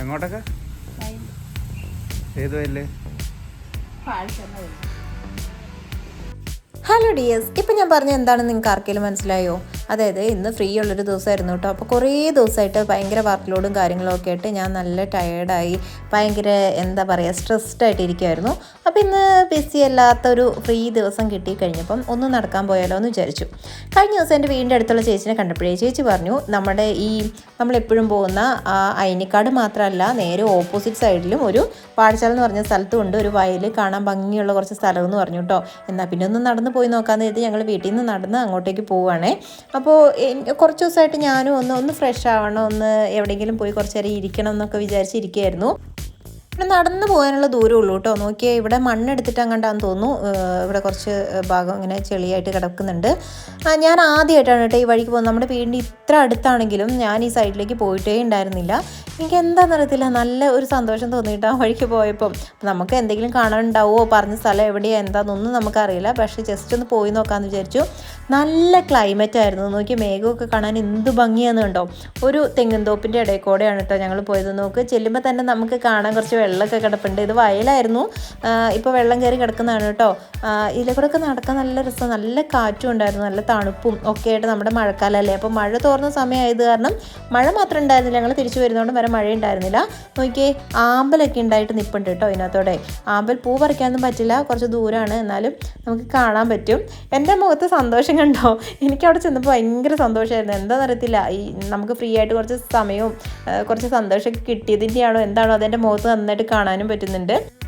എങ്ങോട്ടൊക്കെ? ഏത് വയലിൽ? Hello dears ഇപ്പം ഞാൻ പറഞ്ഞ എന്താണെന്ന് നിങ്ങൾക്ക് ആർക്കെങ്കിലും മനസ്സിലായോ? അതായത് ഇന്ന് ഫ്രീ ഉള്ളൊരു ദിവസമായിരുന്നു കേട്ടോ. അപ്പോൾ കുറേ ദിവസമായിട്ട് ഭയങ്കര വർക്ക് ലോഡും കാര്യങ്ങളൊക്കെ ആയിട്ട് ഞാൻ നല്ല ടയേർഡായി ഭയങ്കര എന്താ പറയുക സ്ട്രെസ്ഡ് ആയിട്ട് ഇരിക്കുമായിരുന്നു അപ്പോൾ ഇന്ന് ബിസി അല്ലാത്തൊരു ഫ്രീ ദിവസം കിട്ടി കഴിഞ്ഞപ്പം ഒന്ന് നടക്കാൻ പോയാലോ എന്ന് വിചാരിച്ചു. കഴിഞ്ഞ ദിവസം എന്റെ വീടിന്റെ അടുത്തുള്ള ചേച്ചിനെ കണ്ടപ്പോഴേ ചേച്ചി പറഞ്ഞു നമ്മുടെ ഈ നമ്മളെപ്പോഴും പോകുന്ന അയനിക്കാട് മാത്രമല്ല നേരെ ഓപ്പോസിറ്റ് സൈഡിലും ഒരു പാഠശാല എന്ന് പറഞ്ഞ സ്ഥലത്തുണ്ട്. ഒരു വയൽ കാണാൻ ഭംഗിയുള്ള കുറച്ച് സ്ഥലമെന്ന് പറഞ്ഞു കേട്ടോ. എന്നാൽ പിന്നെ ഒന്ന് നടന്ന് പോയി നോക്കാമെന്ന് കരുതി ഞങ്ങൾ വീട്ടിൽ നിന്ന് നടന്ന് അങ്ങോട്ടേക്ക് പോവുകയാണേ. അപ്പോൾ കുറച്ച് ദിവസമായിട്ട് ഞാനും ഒന്ന് ഒന്ന് ഫ്രഷ് ആവണം ഒന്ന് എവിടെയെങ്കിലും പോയി കുറച്ച് നേരം ഇരിക്കണം എന്നൊക്കെ വിചാരിച്ചിരിക്കുകയായിരുന്നു. ഇവിടെ നടന്നു പോകാനുള്ള ദൂരം ഉള്ളൂ കേട്ടോ. നോക്കിയാൽ ഇവിടെ മണ്ണെടുത്തിട്ട് അങ്ങോട്ടാന്ന് തോന്നുന്നു ഇവിടെ കുറച്ച് ഭാഗം ഇങ്ങനെ ചെളിയായിട്ട് കിടക്കുന്നുണ്ട്. ഞാൻ ആദ്യമായിട്ടാണ് കേട്ടോ ഈ വഴിക്ക് പോകുന്നത്. നമ്മുടെ വീടിന്റെ ഇത്ര അടുത്താണെങ്കിലും ഞാൻ ഈ സൈഡിലേക്ക് പോയിട്ടേ ഉണ്ടായിരുന്നില്ല. എനിക്ക് എന്താണെന്ന് അറിയത്തില്ല. നല്ല ഒരു സന്തോഷം തോന്നിയിട്ട് ആ വഴിക്ക് പോയപ്പം. നമുക്ക് എന്തെങ്കിലും കാണാനുണ്ടാവുമോ പറഞ്ഞ സ്ഥലം എവിടെയാണ് എന്താണെന്നൊന്നും നമുക്കറിയില്ല. പക്ഷേ ജസ്റ്റ് ഒന്ന് പോയി നോക്കാമെന്ന് വിചാരിച്ചു. നല്ല ക്ലൈമറ്റ് ആയിരുന്നു. നോക്കി മേഘമൊക്കെ കാണാൻ എന്ത് ഭംഗിയാണെന്ന് കണ്ടോ. ഒരു തെങ്ങിൻ തോപ്പിന്റെ ഇടയിൽ കൂടെയാണ് കേട്ടോ ഞങ്ങൾ പോയത്. നോക്ക് ചെല്ലുമ്പോൾ തന്നെ നമുക്ക് കാണാൻ കുറച്ച് വെള്ളമൊക്കെ കിടപ്പുണ്ട്. ഇത് വയലായിരുന്നു. ഇപ്പോൾ വെള്ളം കയറി കിടക്കുന്നതാണ് കേട്ടോ. ഇതിലെ കൂടെ ഒക്കെ നടക്കാൻ നല്ല രസം. നല്ല കാറ്റും ഉണ്ടായിരുന്നു. നല്ല തണുപ്പും ഒക്കെ ആയിട്ട് നമ്മുടെ മഴക്കാലമല്ലേ അപ്പോൾ മഴ തോർന്ന സമയമായത് കാരണം മഴ മാത്രം ഉണ്ടായിരുന്നില്ല. ഞങ്ങൾ തിരിച്ചു വരുന്നതുകൊണ്ട് വരെ മഴ ഉണ്ടായിരുന്നില്ല. നോക്കിയേ ആമ്പലൊക്കെ ഉണ്ടായിട്ട് നിൽപ്പുണ്ട് കേട്ടോ ഇതിനകത്തോടെ. ആമ്പൽ പൂ പറിക്കാനൊന്നും പറ്റില്ല. കുറച്ച് ദൂരമാണ് എന്നാലും നമുക്ക് കാണാൻ പറ്റും. എന്റെ മുഖത്ത് സന്തോഷം കണ്ടോ? എനിക്ക് അവിടെ ചെന്നപ്പോൾ ഭയങ്കര സന്തോഷമായിരുന്നു എന്താണെന്ന് അറിയത്തില്ല ഈ നമുക്ക് ഫ്രീ ആയിട്ട് കുറച്ച് സമയവും കുറച്ച് സന്തോഷമൊക്കെ കിട്ടിയതിന്റെയാണോ? എന്താണോ അതെന്റെ മുഖത്ത് നന്നായിട്ട് കാണാനും പറ്റുന്നുണ്ട്.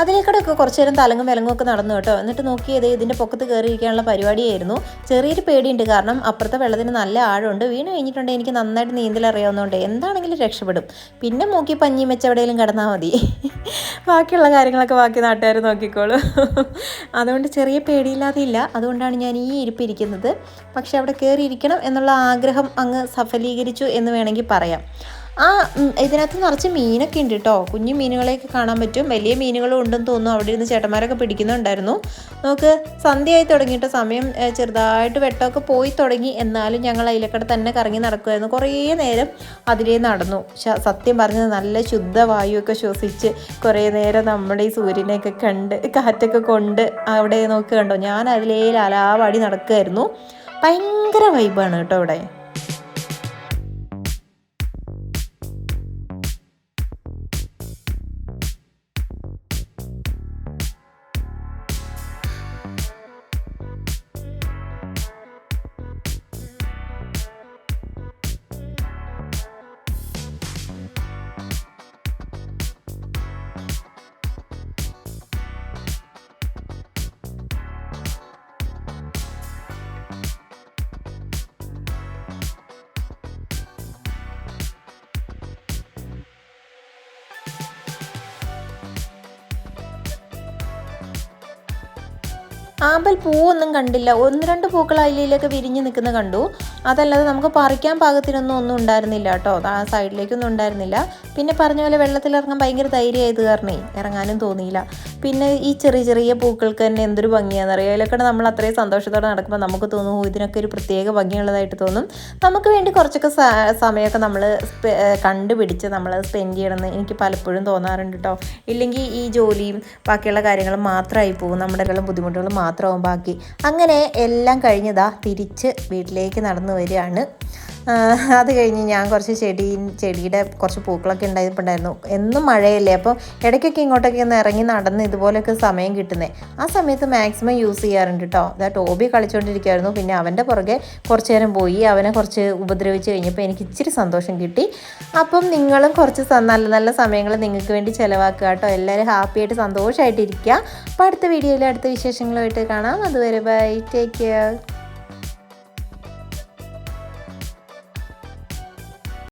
അതിലേക്കൂടെയൊക്കെ കുറച്ച് നേരം തലങ്ങും വിലങ്ങും ഒക്കെ നടന്നു കേട്ടോ. എന്നിട്ട് നോക്കിയത് ഇതിന്റെ പൊക്കത്ത് കയറിയിരിക്കാനുള്ള പരിപാടിയായിരുന്നു. ചെറിയൊരു പേടിയുണ്ട്. കാരണം അപ്പുറത്തെ വെള്ളത്തിന് നല്ല ആഴമുണ്ട്. വീണ് കഴിഞ്ഞിട്ടുണ്ടെങ്കിൽ എനിക്ക് നന്നായിട്ട് നീന്തൽ അറിയാവുന്നതുകൊണ്ട് എന്താണെങ്കിലും രക്ഷപ്പെടും. പിന്നെ മൂക്കി പഞ്ഞി വെച്ച് എവിടെയെങ്കിലും കിടന്നാൽ മതി. ബാക്കിയുള്ള കാര്യങ്ങളൊക്കെ ബാക്കി നാട്ടുകാർ നോക്കിക്കോളൂ. അതുകൊണ്ട് ചെറിയ പേടിയില്ലാതെ ഇല്ല. അതുകൊണ്ടാണ് ഞാൻ ഈ ഇരിപ്പിരിക്കുന്നത്. പക്ഷെ അവിടെ കയറിയിരിക്കണം എന്നുള്ള ആഗ്രഹം അങ്ങ് സഫലീകരിച്ചു എന്ന് വേണമെങ്കിൽ പറയാം. ആ ഇതിനകത്ത് നിറച്ച് മീനൊക്കെ ഉണ്ട് കേട്ടോ കുഞ്ഞു മീനുകളെയൊക്കെ കാണാൻ പറ്റും. വലിയ മീനുകളും ഉണ്ടെന്ന് തോന്നുന്നു. അവിടെ ഇരുന്ന് ചേട്ടന്മാരൊക്കെ പിടിക്കുന്നുണ്ടായിരുന്നു. നമുക്ക് സന്ധ്യയായി തുടങ്ങിയിട്ട് സമയം ചെറുതായിട്ട് വെട്ടമൊക്കെ പോയി തുടങ്ങി. എന്നാലും ഞങ്ങൾ അതിലക്കടെ തന്നെ കറങ്ങി നടക്കുമായിരുന്നു കുറേ നേരം അതിലേ നടന്നു. സത്യം പറഞ്ഞത് നല്ല ശുദ്ധവായുവൊക്കെ ശ്വസിച്ച് കുറേ നേരം നമ്മുടെ ഈ സൂര്യനെയൊക്കെ കണ്ട് കാറ്റൊക്കെ കൊണ്ട് അവിടെ നോക്കി കണ്ടോ? ഞാൻ അതിലേ ലാലാവാടി നടക്കുമായിരുന്നു ഭയങ്കര വൈബാണ് കേട്ടോ ഇവിടെ. ആമ്പൽ പൂവൊന്നും കണ്ടില്ല. ഒന്ന് രണ്ട് പൂക്കൾ അതിലൊക്കെ വിരിഞ്ഞ് നിൽക്കുന്ന കണ്ടു. അതല്ലാതെ നമുക്ക് പറിക്കാൻ പാകത്തിനൊന്നും ഒന്നും ഉണ്ടായിരുന്നില്ല കേട്ടോ. ആ സൈഡിലേക്കൊന്നും ഉണ്ടായിരുന്നില്ല. പിന്നെ പറഞ്ഞ പോലെ വെള്ളത്തിലിറങ്ങാൻ ഭയങ്കര ധൈര്യമായത് കാരണേ ഇറങ്ങാനും തോന്നിയില്ല. പിന്നെ ഈ ചെറിയ ചെറിയ പൂക്കൾക്ക് തന്നെ എന്തൊരു ഭംഗിയാണെന്നറിയാം? അതിലൊക്കെ നമ്മൾ അത്രയും സന്തോഷത്തോടെ നടക്കുമ്പോൾ നമുക്ക് തോന്നും ഇതിനൊക്കെ ഒരു പ്രത്യേക ഭംഗിയുള്ളതായിട്ട് തോന്നും. നമുക്ക് വേണ്ടി കുറച്ചൊക്കെ സമയമൊക്കെ നമ്മൾ കണ്ടുപിടിച്ച് നമ്മൾ സ്പെൻഡ് ചെയ്യണമെന്ന് എനിക്ക് പലപ്പോഴും തോന്നാറുണ്ട് കേട്ടോ ഇല്ലെങ്കിൽ ഈ ജോലിയും ബാക്കിയുള്ള കാര്യങ്ങളും മാത്രമായി പോകും നമ്മുടെ എല്ലാം ബുദ്ധിമുട്ടുകൾ മാത്രമാവും ബാക്കി. അങ്ങനെ എല്ലാം കഴിഞ്ഞതാ തിരിച്ച് വീട്ടിലേക്ക് നടന്നു വരികയാണ്. അത് കഴിഞ്ഞ് ഞാൻ കുറച്ച് ചെടി ചെടിയുടെ കുറച്ച് പൂക്കളൊക്കെ ഉണ്ടായിട്ടുണ്ടായിരുന്നു എന്നും മഴയല്ലേ അപ്പോൾ ഇടയ്ക്കൊക്കെ ഇങ്ങോട്ടൊക്കെ ഒന്ന് ഇറങ്ങി നടന്ന് ഇതുപോലെയൊക്കെ സമയം കിട്ടുന്നത് ആ സമയത്ത് മാക്സിമം യൂസ് ചെയ്യാറുണ്ട് കേട്ടോ അതാ ടോബി കളിച്ചുകൊണ്ടിരിക്കുമായിരുന്നു പിന്നെ അവന്റെ പുറകെ കുറച്ച് നേരം പോയി അവനെ കുറച്ച് ഉപദ്രവിച്ച് കഴിഞ്ഞപ്പോൾ എനിക്ക് ഇച്ചിരി സന്തോഷം കിട്ടി. അപ്പം നിങ്ങളും കുറച്ച് നല്ല നല്ല സമയങ്ങൾ നിങ്ങൾക്ക് വേണ്ടി ചിലവാക്കുക കേട്ടോ എല്ലാവരും ഹാപ്പിയായിട്ട് സന്തോഷമായിട്ടിരിക്കുക അപ്പോൾ അടുത്ത വീഡിയോയിൽ അടുത്ത വിശേഷങ്ങളുമായിട്ട് കാണാം. അതുവരെ ബൈ. Take care.